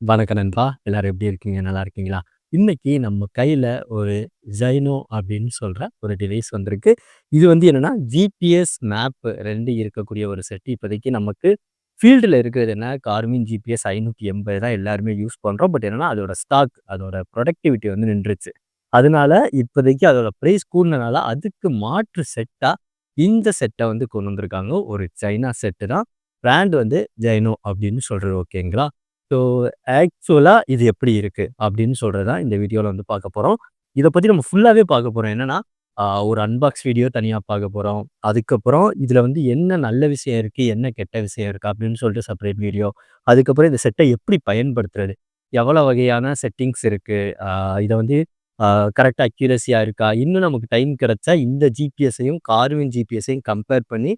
வணக்கம் நண்பா. எல்லாரும் எப்படி இருக்கீங்க? நல்லா இருக்கீங்களா? இன்னைக்கு நம்ம கையில் ஒரு ஜைனோ அப்படின்னு சொல்கிற ஒரு டிவைஸ் வந்திருக்கு. இது வந்து என்னென்னா ஜிபிஎஸ், மேப்பு ரெண்டு இருக்கக்கூடிய ஒரு செட். இப்போதைக்கு நமக்கு ஃபீல்டில் இருக்கிறது என்ன? கார்மின் ஜிபிஎஸ் 580 தான் எல்லாருமே யூஸ் பண்ணுறோம் பட் என்னென்னா அதோட ஸ்டாக், அதோட ப்ரொடக்டிவிட்டி வந்து நின்றுச்சு. அதனால இப்போதைக்கு அதோட ப்ரைஸ் கூடுனனால, அதுக்கு மாற்று செட்டாக இந்த செட்டை வந்து கொண்டு வந்திருக்காங்க. ஒரு சைனா செட்டு தான். பிராண்ட் வந்து ஜைனோ அப்படின்னு சொல்கிறது ஓகேங்களா? ஸோ ஆக்சுவலாக இது எப்படி இருக்குது அப்படின்னு சொல்கிறது தான் இந்த வீடியோவில் வந்து பார்க்க போகிறோம் இதை பற்றி நம்ம ஃபுல்லாகவே பார்க்க போகிறோம் என்னன்னா, ஒரு அன்பாக்ஸ் வீடியோ தனியாக பார்க்க போகிறோம் அதுக்கப்புறம் இதில் வந்து என்ன நல்ல விஷயம் இருக்குது என்ன கெட்ட விஷயம் இருக்குது அப்படின்னு சொல்லிட்டு செப்பரேட் வீடியோ. அதுக்கப்புறம் இந்த செட்டை எப்படி பயன்படுத்துறது? எவ்வளோ வகையான செட்டிங்ஸ் இருக்குது இதை வந்து கரெக்டாக அக்யூரஸியாக இருக்கா? இன்னும் நமக்கு டைம் கிடச்சா இந்த ஜிபிஎஸ்ஸையும், கார்வின் ஜிபிஎஸ்ஸையும் கம்பேர் பண்ணி,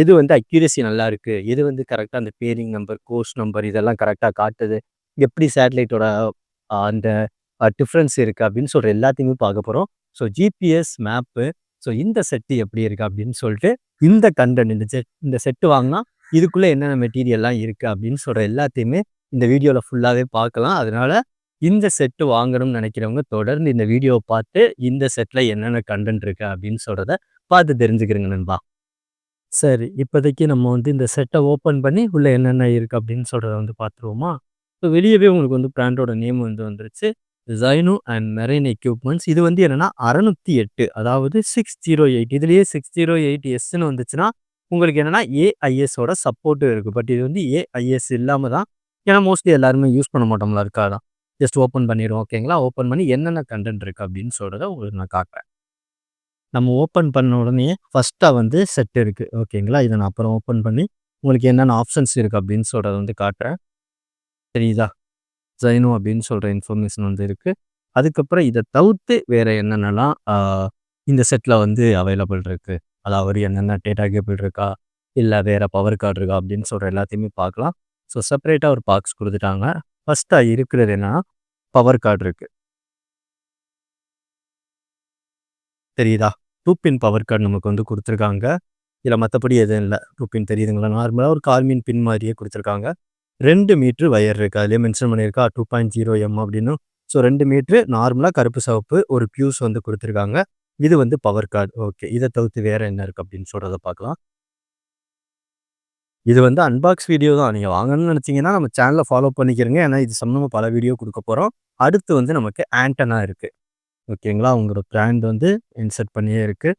எது வந்து அக்யூரசி நல்லா இருக்குது எது வந்து கரெக்டாக அந்த பேரிங் நம்பர், கோர்ஸ் நம்பர் இதெல்லாம் கரெக்டாக காட்டுது? எப்படி சேட்டலைட்டோட அந்த டிஃப்ரென்ஸ் இருக்குது அப்படின்னு சொல்கிற எல்லாத்தையுமே பார்க்க போகிறோம் ஸோ ஜிபிஎஸ், மேப்பு ஸோ இந்த செட்டு எப்படி இருக்குது அப்படின்னு சொல்லிட்டு இந்த கன்டென்ட் இந்த செட் இந்த செட்டு வாங்கினா இதுக்குள்ளே என்னென்ன மெட்டீரியல்லாம் இருக்குது அப்படின்னு சொல்கிற எல்லாத்தையுமே இந்த வீடியோவில் ஃபுல்லாகவே பார்க்கலாம். அதனால் இந்த செட்டு வாங்கணும்னு நினைக்கிறவங்க தொடர்ந்து இந்த வீடியோவை பார்த்து, இந்த செட்டில் என்னென்ன கண்டென்ட் இருக்குது அப்படின்னு சொல்கிறத பார்த்து தெரிஞ்சுக்கிறங்க நண்பா. சரி. இப்போதைக்கு நம்ம வந்து இந்த செட்ட ஓப்பன் பண்ணி, உள்ள என்னென்ன இருக்கு? அப்படின்னு சொல்றத வந்து பார்த்துருவோமா? ஸோ வெளியவே உங்களுக்கு வந்து பிராண்டோட நேம் வந்து வந்துருச்சு. Zyno and marine equipments. இது வந்து என்னன்னா 608 அதாவது 608 ஜீரோ 608 எஸ்ன்னு வந்துச்சுன்னா, உங்களுக்கு என்னன்னா ஏஐஎஸோட சப்போர்ட்டும் இருக்கு. பட் இது வந்து ஏஐஎஸ் இல்லாம தான். ஏன்னா மோஸ்ட்லி எல்லாருமே யூஸ் பண்ண மாட்டோம்ல அதுக்காக தான். ஜஸ்ட் ஓப்பன் பண்ணிருவோம் ஓகேங்களா? ஓப்பன் பண்ணி என்னென்ன கன்டென்ட் இருக்கு? அப்படின்னு சொல்றத உங்களுக்கு நான் காட்டுறேன். நம்ம ஓப்பன் பண்ண உடனேயே ஃபஸ்ட்டாக வந்து செட் இருக்குது ஓகேங்களா? இதை நான் அப்புறம் ஓப்பன் பண்ணி, உங்களுக்கு என்னென்ன ஆப்ஷன்ஸ் இருக்குது அப்படின்னு சொல்றத வந்து காட்டுறேன். தெரியுதா? ஜைனோ அப்படின்னு சொல்கிற இன்ஃபர்மேஷன் வந்து இருக்குது அதுக்கப்புறம் இதை தவிர்த்து வேறு என்னென்னலாம் இந்த செட்டில் வந்து அவைலபிள் இருக்குது அதாவது என்னென்ன டேட்டா கேபிள் இருக்கா? இல்லை வேறு பவர் கார்டு இருக்கா? அப்படின்னு சொல்கிற எல்லாத்தையுமே பார்க்கலாம். ஸோ செப்பரேட்டாக ஒரு பாக்ஸ் கொடுத்துட்டாங்க ஃபஸ்ட்டாக இருக்கிறது என்னன்னா, பவர் கார்ட் இருக்குது தெரியுதா? டூ பின் பவர் கார்டு நமக்கு வந்து கொடுத்துருக்காங்க இதில் மற்றபடி எதுவும் இல்லை டூ பின் தெரியுதுங்களா? நார்மலாக ஒரு Garmin பின் மாதிரியே கொடுத்துருக்காங்க ரெண்டு மீட்ரு வயர் இருக்குது அதுலேயே மென்ஷன் பண்ணியிருக்கா 2.0 எம் அப்படின்னு. ஸோ ரெண்டு மீட்ரு நார்மலாக கருப்பு, சவப்பு ஒரு பியூஸ் வந்து கொடுத்துருக்காங்க இது வந்து பவர் கார்டு ஓகே. இதை தவிர்த்து வேறு என்ன இருக்குது அப்படின்னு சொல்கிறத பார்க்கலாம். இது வந்து அன்பாக்ஸ் வீடியோ தான். நீங்கள் வாங்கணும்னு நினைச்சீங்கன்னா, நம்ம சேனலை ஃபாலோ பண்ணிக்கிறங்க. ஏன்னா இது சம்மந்தமாக பல வீடியோ கொடுக்க போகிறோம் அடுத்து வந்து நமக்கு ஆண்டனா இருக்குது ஓகேங்களா? உங்களோட பிராண்ட் வந்து இன்சர்ட் பண்ணியே இருக்குது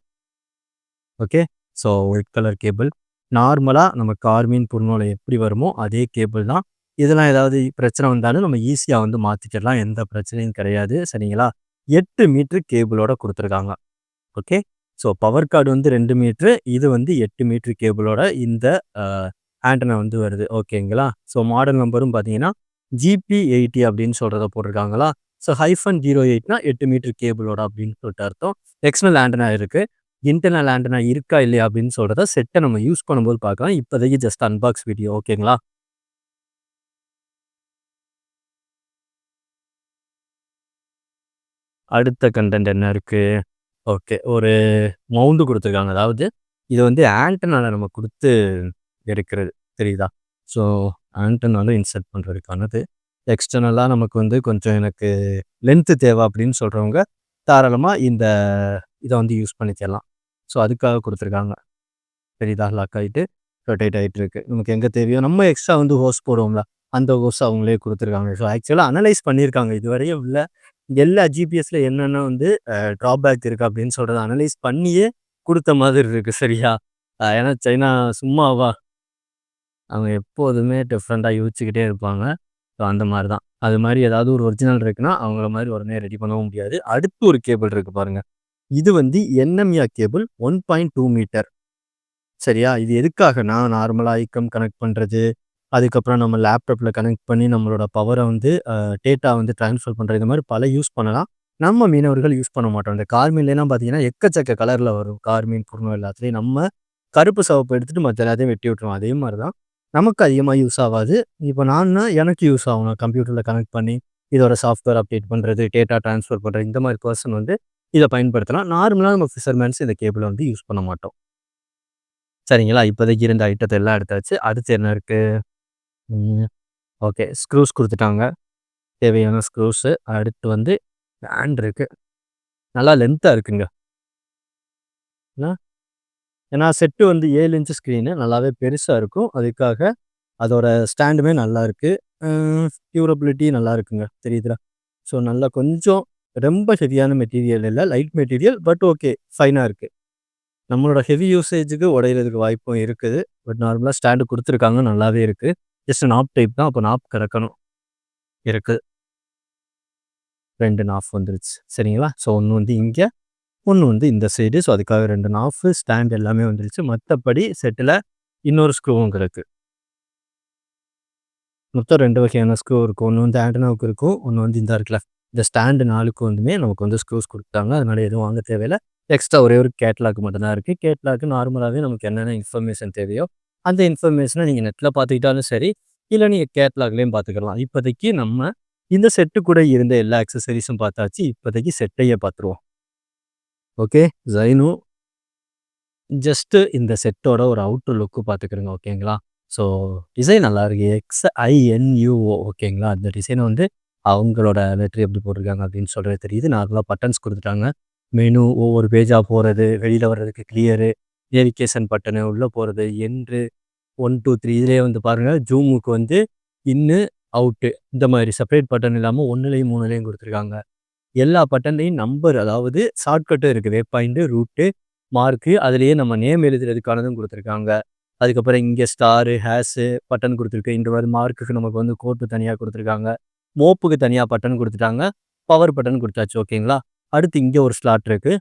okay. So white colour cable. நார்மலாக நம்ம கார்மீன் Purnoல எப்படி வருமோ அதே கேபிள் தான். இதெல்லாம் ஏதாவது பிரச்சனை வந்தாலும் நம்ம ஈஸியாக வந்து மாற்றிக்கிடலாம் எந்த பிரச்சனையும் கிடையாது. சரிங்களா? எட்டு மீட்ரு கேபிளோட கொடுத்துருக்காங்க ஓகே. ஸோ பவர் கார்டு வந்து ரெண்டு மீட்ரு இது வந்து எட்டு மீட்ரு கேபிளோட இந்த ஆண்டனை வந்து வருது. ஓகேங்களா? ஸோ மாடல் நம்பரும் பார்த்தீங்கன்னா, ஜிபி80 அப்படின்னு சொல்கிறத போட்டிருக்காங்களா? ஸோ ஹைஃபன் 08னா 8 மீட்டர் கேபிளோட அப்படின்னு சொல்லிட்டு அர்த்தம். எக்ஸ்டர்னல் ஆண்டனா இருக்கு. இன்டர்னல் ஆண்டனா இருக்கா? இல்லையா? அப்படின்னு சொல்றத செட்டை நம்ம யூஸ் பண்ணும்போது பார்க்கலாம். இப்போதைக்கு ஜஸ்ட் அன்பாக்ஸ் வீடியோ ஓகேங்களா? அடுத்த கன்டென்ட் என்ன இருக்கு? ஓகே. ஒரு மவுண்டு கொடுத்துருக்காங்க அதாவது இது வந்து ஆண்டனால நம்ம கொடுத்து எடுக்கிறது. தெரியுதா? ஸோ ஆண்டனால இன்சர்ட் பண்றதுக்கானது. எக்ஸ்டர்னலாக நமக்கு வந்து கொஞ்சம் எனக்கு லென்த்து தேவை அப்படின்னு சொல்கிறவங்க தாராளமாக இந்த இதை வந்து யூஸ் பண்ணிக்கலாம். ஸோ அதுக்காக கொடுத்துருக்காங்க பெரிதாக லாக் ஆகிட்டு ரொட்டேட் ஆகிட்டு இருக்கு. நமக்கு எங்கே தேவையோ நம்ம எக்ஸ்ட்ரா வந்து ஹோஸ் போடுவோம்ல, அந்த ஹோஸ் அவங்களே கொடுத்துருக்காங்க ஸோ ஆக்சுவலாக அனலைஸ் பண்ணியிருக்காங்க. இதுவரையும் உள்ள எல்லா ஜிபிஎஸ்ல என்னென்ன வந்து ட்ராபேக் இருக்குது அப்படின்னு சொல்கிறத அனலைஸ் பண்ணியே கொடுத்த மாதிரி இருக்குது சரியா? ஏன்னா சைனா சும்மாவா? அவங்க எப்போதுமே டிஃப்ரெண்ட்டாக யோசிச்சுக்கிட்டே இருப்பாங்க. ஸோ அந்த மாதிரி தான். அது மாதிரி ஏதாவது ஒரு ஒரிஜினல் இருக்குன்னா, அவங்கள மாதிரி உடனே ரெடி பண்ணவும் முடியாது. அடுத்து ஒரு கேபிள் இருக்கு பாருங்க. இது வந்து என்எம்யா கேபிள் 1.2 மீட்டர். சரியா? இது எதுக்காகனா நார்மலாக ஐக்கம் கனெக்ட் பண்ணுறது அதுக்கப்புறம் நம்ம லேப்டாப்பில் கனெக்ட் பண்ணி நம்மளோட பவரை வந்து டேட்டா வந்து ட்ரான்ஸ்ஃபர் பண்ணுறது இந்த மாதிரி பல யூஸ் பண்ணலாம். நம்ம மீனவர்கள் யூஸ் பண்ண மாட்டோம். இந்த கார்மீன்லாம் பார்த்தீங்கன்னா, எக்கச்சக்க கலரில் வரும். கார்மீன் Purno எல்லாத்துலேயும் நம்ம கருப்பு, சவப்பு எடுத்துட்டு மற்ற எல்லாத்தையும் வெட்டி விட்டுருவோம். அதே மாதிரி தான். நமக்கு அதிகமாக யூஸ் ஆகாது இப்போ நான்னா எனக்கு யூஸ் ஆகும். நான் கனெக்ட் பண்ணி, இதோட சாஃப்ட்வேர் அப்டேட் பண்ணுறது டேட்டா ட்ரான்ஸ்ஃபர் பண்ணுறது இந்த மாதிரி பர்சன் வந்து இதை பயன்படுத்தலாம். நார்மலாக நம்ம ஃபிஷர்மேன்ஸ் இந்த கேபிளை வந்து யூஸ் பண்ண மாட்டோம். சரிங்களா? இப்போதைக்கு இருந்த ஐட்டத்தை எல்லாம் எடுத்தாச்சு. அடுத்து என்ன இருக்குது ஓகே ஸ்க்ரூஸ் கொடுத்துட்டாங்க தேவையான ஸ்க்ரூஸு அடுத்து வந்து ஹேண்ட் இருக்குது நல்லா லென்த்தாக இருக்குங்க ஏன்னா செட்டு வந்து ஏழு இன்ச்சு ஸ்க்ரீனு நல்லாவே பெருசாக இருக்கும். அதுக்காக அதோட ஸ்டாண்டுமே நல்லா இருக்குது டியூரபிலிட்டி நல்லா இருக்குங்க. தெரியுதுல ஸோ நல்லா கொஞ்சம் ரொம்ப ஹெவியான மெட்டீரியல் இல்லை லைட் மெட்டீரியல் பட் ஓகே ஃபைனாக இருக்குது நம்மளோட ஹெவி யூசேஜுக்கு உடையிறதுக்கு வாய்ப்பும் இருக்குது. பட் நார்மலாக ஸ்டாண்டு கொடுத்துருக்காங்க நல்லாவே இருக்குது ஜஸ்ட் நாப் டைப் தான் அப்போ நாப் கறக்கணும். இருக்குது ரெண்டு நாஃப் வந்துருச்சு. சரிங்களா? ஸோ ஒன்று வந்து இங்கே ஒன்று வந்து இந்த சைடு ஸோ அதுக்காக ரெண்டு நாஃபு ஸ்டாண்ட் எல்லாமே வந்துருச்சு. மற்றபடி செட்டில் இன்னொரு ஸ்க்ரூவும் இருக்குது மொத்தம் ரெண்டு வகையான ஸ்க்ரூ இருக்கும் ஒன்று வந்து ஆண்டனாவுக்கு இருக்கும். ஒன்று வந்து இந்த இருக்குல்ல. இந்த ஸ்டாண்டு நாளுக்கு வந்துமே நமக்கு வந்து ஸ்க்ரூஸ் கொடுத்தாங்க. அதனால எதுவும் வாங்க தேவையில்லை. எக்ஸ்ட்ரா ஒரே ஒரு கேட்லாக் மட்டும்தான் இருக்குது கேட்லாக்கு நார்மலாகவே நமக்கு என்னென்ன இன்ஃபர்மேஷன் தேவையோ அந்த இன்ஃபர்மேஷனை நீங்கள் நெட்டில் பார்த்துக்கிட்டாலும் சரி இல்லை நீங்கள் கேட்லாக்லேயும் பார்த்துக்கலாம். இப்போதைக்கு நம்ம இந்த செட்டு கூட இருந்த எல்லா அக்சசரிஸும் பார்த்தாச்சு. இப்போதைக்கு செட்டையே பார்த்துருவோம். ஓகே ஜைனு ஜஸ்ட்டு இந்த செட்டோட ஒரு அவுட்ரு லுக்கு பார்த்துக்கிறோங்க ஓகேங்களா ஸோ டிசைன் நல்லா இருக்கு எக்ஸ் ஐஎன்யூஓ ஓகேங்களா அந்த டிசைனை வந்து அவங்களோட லெட்ரு எப்படி போட்டிருக்காங்க அப்படின்னு சொல்கிறது தெரியுது. நார்மலாக பட்டன்ஸ் கொடுத்துட்டாங்க. மெனு ஒவ்வொரு பேஜாக போகிறது வெளியில் வர்றதுக்கு கிளியரு நேவிகேஷன் பட்டனு உள்ளே போகிறது என்று ஒன் டூ த்ரீ இதிலே வந்து பாருங்கள் ஜூமுக்கு வந்து இன்னு அவுட்டு இந்த மாதிரி செப்பரேட் பட்டன் இல்லாமல் ஒன்றுலேயும் மூணுலேயும் கொடுத்துருக்காங்க. எல்லா பட்டன்லையும் நம்பர் அதாவது ஷார்ட்கட்டும் இருக்குது வெப் பாயிண்ட்டு ரூட்டு மார்க்கு அதுலேயே நம்ம நேம் எழுதுறதுக்கானதும் கொடுத்துருக்காங்க. அதுக்கப்புறம் இங்கே ஸ்டாரு ஹேஸு பட்டன் கொடுத்துருக்கு. இந்த மாதிரி மார்க்குக்கு நமக்கு வந்து கோட்டு தனியாக கொடுத்துருக்காங்க. மோப்புக்கு தனியாக பட்டன் கொடுத்துட்டாங்க. பவர் பட்டன் கொடுத்தாச்சு. ஓகேங்களா அடுத்து இங்கே ஒரு ஸ்லாட் இருக்குது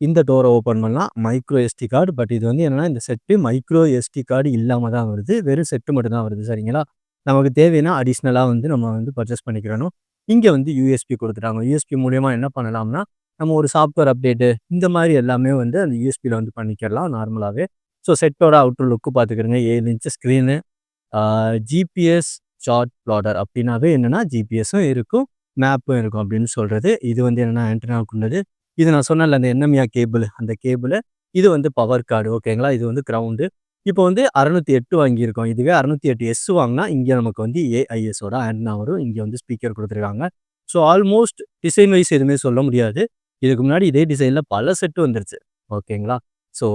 இந்த டோரை ஓப்பன் பண்ணலாம். மைக்ரோ எஸ்டி கார்டு பட் இது வந்து என்னென்னா இந்த செட்டு மைக்ரோ எஸ்டி கார்டு இல்லாமல் தான் வருது. வெறும் செட்டு மட்டும்தான் வருது. சரிங்களா? நமக்கு தேவைன்னா அடிஷ்னலாக வந்து நம்ம வந்து பர்ச்சேஸ் பண்ணிக்கிறணும். இங்கே வந்து யூஎஸ்பி கொடுத்துட்டாங்க. யூஎஸ்பி மூலயமா என்ன பண்ணலாம்னா நம்ம ஒரு சாஃப்ட்வேர் அப்டேட்டு இந்த மாதிரி எல்லாமே வந்து அந்த யூஎஸ்பியில் வந்து பண்ணிக்கலாம் நார்மலாகவே ஸோ செட்டோட அவுட்ரு லுக்கு பார்த்துக்கிறங்க ஏழு inch screen GPS chart plotter அப்படின்னாவே என்னென்னா ஜிபிஎஸும் இருக்கும் மேப்பும் இருக்கும் அப்படின்னு சொல்கிறது இது வந்து என்னென்னா ஆண்டனாவுக்குள்ளது இது நான் சொன்னேன்ல அந்த என்எம்யா கேபிள் அந்த கேபிள் இது வந்து பவர் கார்டு ஓகேங்களா இது வந்து கிரவுண்டு இப்போ வந்து அறுநூத்தி எட்டு வாங்கியிருக்கோம். இதுவே அறுநூத்தி எட்டு எஸ் வாங்கினா இங்கே நமக்கு வந்து ஏஐஎஸோட ஆண்டனா வரும். இங்கே வந்து ஸ்பீக்கர் கொடுத்துருக்காங்க. ஸோ ஆல்மோஸ்ட் டிசைன் வைஸ் எதுவுமே சொல்ல முடியாது. இதுக்கு முன்னாடி இதே டிசைனில் பல செட்டு வந்துருச்சு. ஓகேங்களா? ஸோ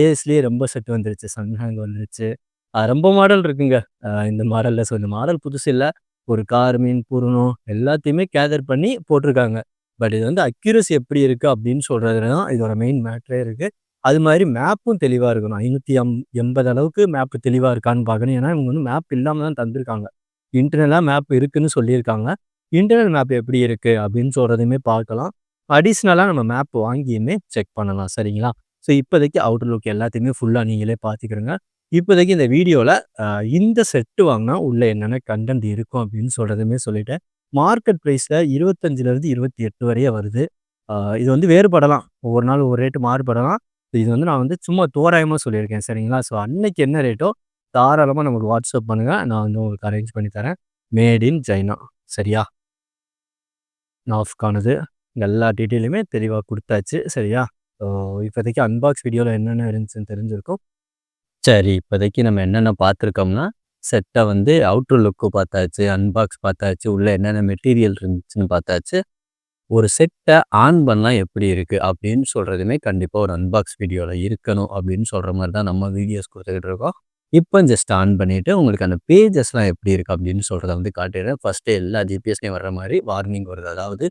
ஏஎஸ்லேயே ரொம்ப செட்டு வந்துருச்சு. சன்ஹேங் வந்துருச்சு. ரொம்ப மாடல் இருக்குங்க. இந்த மாடலில் ஸோ இந்த மாடல் புதுசு இல்லை. ஒரு கார் மீன் பூரணம் எல்லாத்தையுமே கேதர் பண்ணி போட்டிருக்காங்க. பட் இது வந்து அக்யூரசி எப்படி இருக்குது அப்படின்னு சொல்கிறது தான் இதோட மெயின் மேட்ரே இருக்குது அது மாதிரி மேப்பும் தெளிவாக இருக்கணும். ஐநூற்றி எம் எண்பது அளவுக்கு மேப்பு தெளிவாக இருக்கான்னு பார்க்கணும். ஏன்னா இவங்க வந்து மேப் இல்லாமல் தான் தந்திருக்காங்க. இன்டர்னலாக மேப் இருக்குதுன்னு சொல்லியிருக்காங்க. இன்டர்னல் மேப் எப்படி இருக்குது அப்படின்னு சொல்கிறதையுமே பார்க்கலாம். அடிஷ்னலாக நம்ம மேப் வாங்கியுமே செக் பண்ணலாம். சரிங்களா? ஸோ இப்போதைக்கு அவுட்டர் லுக் எல்லாத்தையுமே ஃபுல்லாக நீங்களே பார்த்துக்கிறோங்க. இப்போதைக்கு இந்த வீடியோவில் இந்த செட்டு வாங்கினா உள்ளே என்னென்ன கண்டென்ட் இருக்கும் அப்படின்னு சொல்கிறதுமே சொல்லிட்டேன். மார்க்கெட் ப்ரைஸில் இருபத்தஞ்சிலேருந்து இருபத்தி எட்டு வரையே வருது. இது வந்து வேறுபடலாம். ஒவ்வொரு நாள் ஒவ்வொரு ரேட்டு மாறுபடலாம். இது வந்து நான் வந்து சும்மா தோராயமாக சொல்லியிருக்கேன் சரிங்களா? ஸோ அன்னைக்கு என்ன ரேட்டோ தாராளமாக நமக்கு வாட்ஸ்அப் பண்ணுங்கள் நான் வந்து உங்களுக்கு அரேஞ்ச் பண்ணி தரேன். மேட் இன் சைனா சரியா? நாஃப்கானது. எல்லா டீட்டெயிலுமே தெளிவாக கொடுத்தாச்சு. சரியா? ஸோ இப்போதைக்கு அன்பாக்ஸ் வீடியோவில் என்னென்ன இருந்துச்சுன்னு தெரிஞ்சிருக்கும். சரி இப்போதைக்கு நம்ம என்னென்ன பார்த்துருக்கோம்னா செட்டை வந்து அவுட்ரு லுக்கு பார்த்தாச்சு அன்பாக்ஸ் பார்த்தாச்சு உள்ளே என்னென்ன மெட்டீரியல் இருந்துச்சுன்னு பார்த்தாச்சு. ஒரு செட்டை ஆன் பண்ணால் எப்படி இருக்குது அப்படின்னு சொல்கிறதுமே கண்டிப்பாக ஒரு அன்பாக்ஸ் வீடியோவில் இருக்கணும் அப்படின்னு சொல்கிற மாதிரி தான் நம்ம வீடியோஸ் கொடுத்துக்கிட்டு இருக்கோம். இப்போ ஜஸ்ட் ஆன் பண்ணிவிட்டு உங்களுக்கு அந்த பேஜஸ்லாம் எப்படி இருக்குது அப்படின்னு சொல்கிறத வந்து காட்டிடுறேன். ஃபஸ்ட்டு எல்லா ஜிபிஎஸ்லேயும் வர்ற மாதிரி வார்னிங் வருது. அதாவது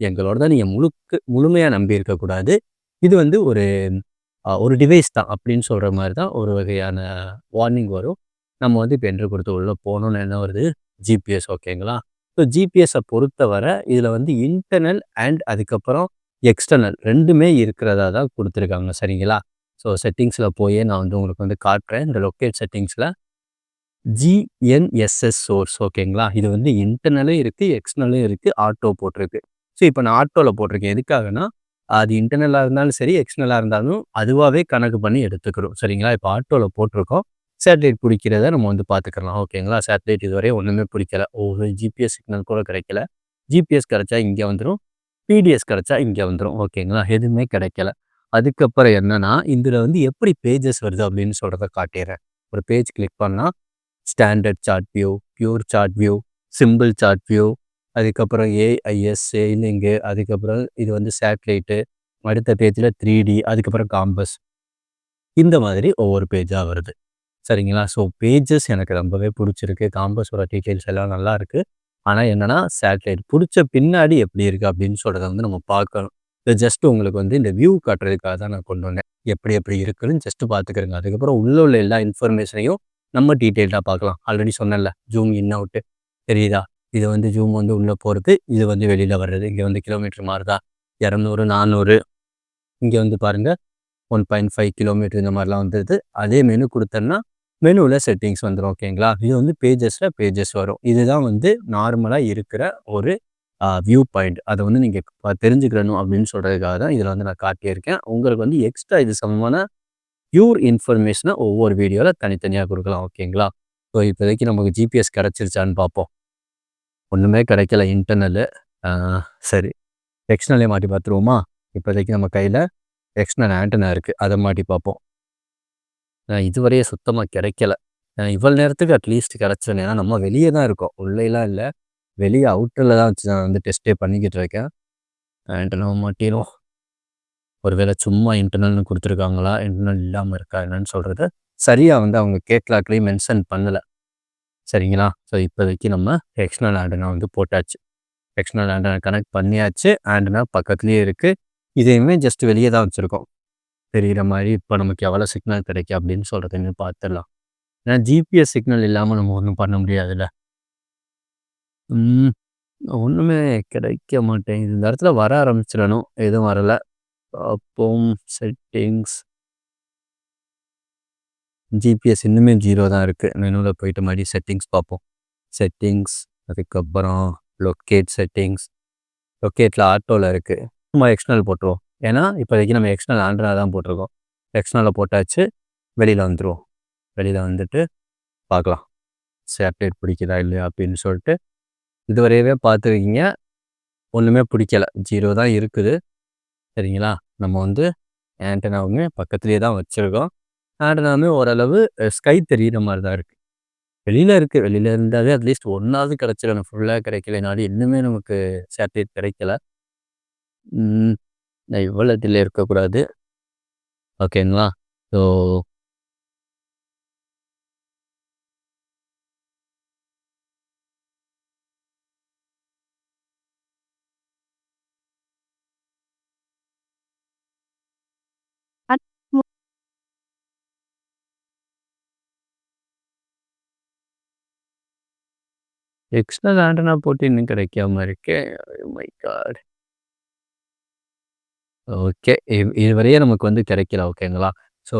எங்களோட தான் நீங்கள் முழுக்க முழுமையாக நம்பி இருக்கக்கூடாது இது வந்து ஒரு ஒரு டிவைஸ் தான் அப்படின்னு சொல்கிற மாதிரி தான் ஒரு வகையான வார்னிங் வரும். நம்ம வந்து இப்போ என்று கொடுத்து உள்ளே போகணுன்னு என்ன வருது? ஜிபிஎஸ் ஓகேங்களா ஸோ ஜிபிஎஸை பொறுத்தவரை இதில் வந்து இன்டர்னல் அண்ட் அதுக்கப்புறம் எக்ஸ்டர்னல் ரெண்டுமே இருக்கிறதா தான் கொடுத்துருக்காங்க. சரிங்களா? ஸோ செட்டிங்ஸில் போய் நான் வந்து உங்களுக்கு வந்து காட்டுறேன். இந்த லொக்கேட் செட்டிங்ஸில் ஜிஎன்எஸ்எஸ் சோர்ஸ் ஓகேங்களா இது வந்து இன்டர்னலும் இருக்குது எக்ஸ்டர்னலும் இருக்குது ஆட்டோ போட்டிருக்கு. ஸோ இப்போ நான் ஆட்டோவில் போட்டிருக்கேன். எதுக்காகனா அது இன்டர்னலாக இருந்தாலும் சரி எக்ஸ்டர்னலாக இருந்தாலும் அதுவாகவே கணக்கு பண்ணி எடுத்துக்கிறோம். சரிங்களா? இப்போ ஆட்டோவில் போட்டிருக்கோம். சேட்டலைட் பிடிக்கிறத நம்ம வந்து பார்த்துக்கலாம். ஓகேங்களா சேட்டலைட் இதுவரை ஒன்றுமே பிடிக்கல. ஒவ்வொரு ஜிபிஎஸ் சிக்னல் கூட கிடைக்கல. ஜிபிஎஸ் கிடைச்சா இங்கே வந்துடும் பிடிஎஸ் கிடைச்சா இங்கே வந்துடும் ஓகேங்களா எதுவுமே கிடைக்கல. அதுக்கப்புறம் என்னென்னா இதில் வந்து எப்படி பேஜஸ் வருது அப்படின்னு சொல்கிறத காட்டிடுறேன். ஒரு பேஜ் கிளிக் பண்ணால் standard chart view pure chart view simple chart view அதுக்கப்புறம் ஏஐஎஸ் சேலிங்கு அதுக்கப்புறம் இது வந்து சேட்டலைட்டு அடுத்த பேஜில் த்ரீ டி அதுக்கப்புறம் காம்பஸ் இந்த மாதிரி ஒவ்வொரு பேஜாக வருது. சரிங்களா? ஸோ பேஜஸ் எனக்கு ரொம்பவே பிடிச்சிருக்கு. காம்பஸோட டீட்டெயில்ஸ் எல்லாம் நல்லா இருக்குது ஆனால் என்னென்னா சேட்டலைட் பிடிச்ச பின்னாடி எப்படி இருக்குது அப்படின்னு சொல்கிறத வந்து நம்ம பார்க்கணும். இது ஜஸ்ட் உங்களுக்கு வந்து இந்த வியூ காட்டுறதுக்காக தான் நான் கொண்டு வந்தேன். எப்படி எப்படி இருக்குன்னு ஜஸ்ட் பார்த்துக்கிறேங்க. அதுக்கப்புறம் உள்ள உள்ள எல்லா இன்ஃபர்மேஷனையும் நம்ம டீட்டெயில்டாக பார்க்கலாம். ஆல்ரெடி சொன்னேன்ல ஜூம் இன் அவுட்டு. தெரியுதா? இது வந்து ஜூம் வந்து உள்ளே போகிறது இது வந்து வெளியில் வர்றது. இங்கே வந்து கிலோமீட்டர் மாறுதா? இரநூறு நானூறு. இங்கே வந்து பாருங்கள் ஒன் பாயிண்ட் ஃபைவ் கிலோமீட்டர் இந்த மாதிரிலாம் வந்துடுது அதே மெனு கொடுத்தோன்னா மெனுவில் செட்டிங்ஸ் வந்துடும் ஓகேங்களா? இது வந்து பேஜஸில் பேஜஸ் வரும். இதுதான் வந்து நார்மலாக இருக்கிற ஒரு வியூ பாயிண்ட் அதை வந்து நீங்கள் தெரிஞ்சுக்கிறணும் அப்படின்னு சொல்கிறதுக்காக தான் இதில் வந்து நான் காட்டியிருக்கேன். உங்களுக்கு வந்து எக்ஸ்ட்ரா இது சமமான பியூர் இன்ஃபர்மேஷனை ஒவ்வொரு வீடியோவில் தனித்தனியாக கொடுக்கலாம் ஓகேங்களா? ஸோ இப்போதைக்கு நமக்கு ஜிபிஎஸ் கிடச்சிருச்சான்னு பார்ப்போம். ஒன்றுமே கிடைக்கல இன்டர்னலு சரி. எக்ஸ்டர்னலே மாட்டி பார்த்துருவோமா? இப்போதைக்கு நம்ம கையில் எக்ஸ்டர்னல் ஆண்டனா இருக்குது அதை மாட்டி பார்ப்போம். இதுவரையே சுத்தமாக கிடைக்கல. இவ்வளோ நேரத்துக்கு அட்லீஸ்ட் கிடச்சிடும் ஏன்னா நம்ம வெளியே தான் இருக்கோம். உள்ளேலாம் இல்லை. வெளியே அவுட்டரில் தான் வச்சு நான் வந்து டெஸ்ட்டே பண்ணிக்கிட்டு இருக்கேன். ஆண்டனா மாட்டிடும் ஒருவேளை சும்மா இன்டர்னல்னு கொடுத்துருக்காங்களா? இன்டர்னல் இல்லாமல் இருக்கா? என்னன்னு சொல்கிறது சரியாக வந்து அவங்க கேட்லாக்லேயும் மென்ஷன் பண்ணலை. சரிங்களா? ஸோ இப்போதைக்கு நம்ம எக்ஸ்டர்னல் ஆண்டனா வந்து போட்டாச்சு. எக்ஸ்டர்னல் ஆண்டனா கனெக்ட் பண்ணியாச்சு. ஆண்டனா பக்கத்துலேயே இருக்குது இதையுமே ஜஸ்ட் வெளியே தான் வச்சுருக்கோம். தெரிகிற மாதிரி இப்போ நமக்கு எவ்வளோ சிக்னல் கிடைக்கும் அப்படின்னு சொல்கிறதுன்னு பார்த்துடலாம் ஏன்னா ஜிபிஎஸ் சிக்னல் இல்லாமல் நம்ம ஒன்றும் பண்ண முடியாதுல்ல. ஒன்றுமே கிடைக்க மாட்டேங்குது. இந்த இடத்துல வர ஆரம்பிச்சிடணும். எதுவும் வரலை. அப்போ செட்டிங்ஸ் ஜிபிஎஸ் இன்னுமே ஜீரோ தான் இருக்குது மெனுவில் போயிட்டு மாதிரி செட்டிங்ஸ் பார்ப்போம். செட்டிங்ஸ் அதுக்கப்புறம் லொக்கேட் செட்டிங்ஸ் லொக்கேட்டில் ஆட்டோவில் இருக்குது சும்மா எக்ஸ்டர்னல் போட்டுருவோம். ஏன்னா இப்போதைக்கு நம்ம எக்ஸ்டர்னல் ஆண்டனா தான் போட்டிருக்கோம். எக்ஸ்டர்னலில் போட்டாச்சு வெளியில் வந்துடுவோம் வெளியில் வந்துட்டு பார்க்கலாம். சேட்டலைட் பிடிக்குதா இல்லையா அப்படின்னு சொல்லிட்டு இதுவரையவே பார்த்துருக்கீங்க. ஒன்றுமே பிடிக்கல. ஜீரோ தான் இருக்குது. சரிங்களா? நம்ம வந்து ஆண்டனாவுமே பக்கத்துலேயே தான் வச்சுருக்கோம். ஆண்டனாவுமே ஓரளவு ஸ்கை தெரியிற மாதிரி தான் இருக்குது வெளியில் இருக்குது வெளியில் இருந்தாவே அட்லீஸ்ட் ஒன்றாவது கிடச்சிடணும். ஃபுல்லாக கிடைக்கலனாலும் இன்னுமே நமக்கு சேட்டலைட் கிடைக்கல. இந்த இவ்வளத்தில் இருக்கக்கூடாது. ஓகேங்களா? ஸோ எக்ஸ்ட்ரா ஆண்டனா போட்டு இன்னும் கிடைக்காம இருக்கே. Oh my God okay. இதுவரையே நமக்கு வந்து கிடைக்கல. ஓகேங்களா? ஸோ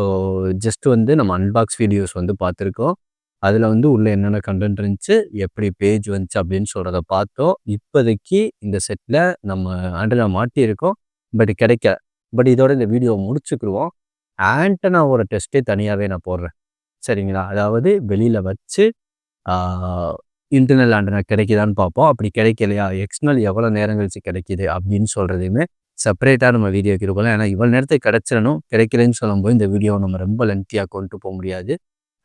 ஜஸ்ட் வந்து நம்ம அன்பாக்ஸ் வீடியோஸ் வந்து பார்த்துருக்கோம் அதில் வந்து உள்ள என்னென்ன கண்டென்ட் இருந்துச்சு எப்படி பேஜ் வந்துச்சு அப்படின்னு சொல்கிறத பார்த்தோம் இப்போதைக்கு இந்த செட்டில் நம்ம ஆண்டனா மாட்டியிருக்கோம். பட் கிடைக்க பட் இதோட இந்த வீடியோ முடிச்சுக்கிடுவோம் ஆண்டனாவோட டெஸ்ட்டே தனியாகவே நான் போடுறேன். சரிங்களா? அதாவது வெளியில் வச்சு இன்டர்னல் ஆண்டனா கிடைக்குதான்னு பார்ப்போம் அப்படி கிடைக்கலையா? எக்ஸ்டர்னல் எவ்வளோ நேரம் கழிச்சு கிடைக்கிது அப்படின்னு சொல்கிறதையுமே செப்பரேட்டாக நம்ம வீடியோ இருக்கலாம் ஏன்னா இவ்வளோ நேரத்துக்கு கிடச்சிடணும் கிடைக்கலன்னு சொல்லும்போது இந்த வீடியோ நம்ம ரொம்ப லென்த்தியாக கொண்டு போக முடியாது.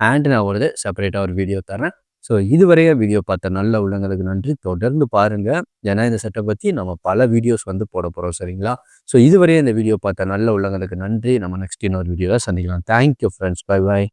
அண்ட் நான் ஒரு செப்பரேட்டாக ஒரு வீடியோ தரேன் ஸோ இதுவரையே வீடியோ பார்த்த நல்ல உள்ளங்களுக்கு நன்றி. தொடர்ந்து பாருங்கள் ஏன்னா இந்த செட்டை பற்றி நம்ம பல வீடியோஸ் வந்து போட போகிறோம் சரிங்களா? ஸோ இதுவரைய இந்த வீடியோ பார்த்த நல்ல உள்ளங்களுக்கு நன்றி. நம்ம நெக்ஸ்ட் இன்னொரு வீடியோவில் சந்திக்கலாம். Thank you friends bye bye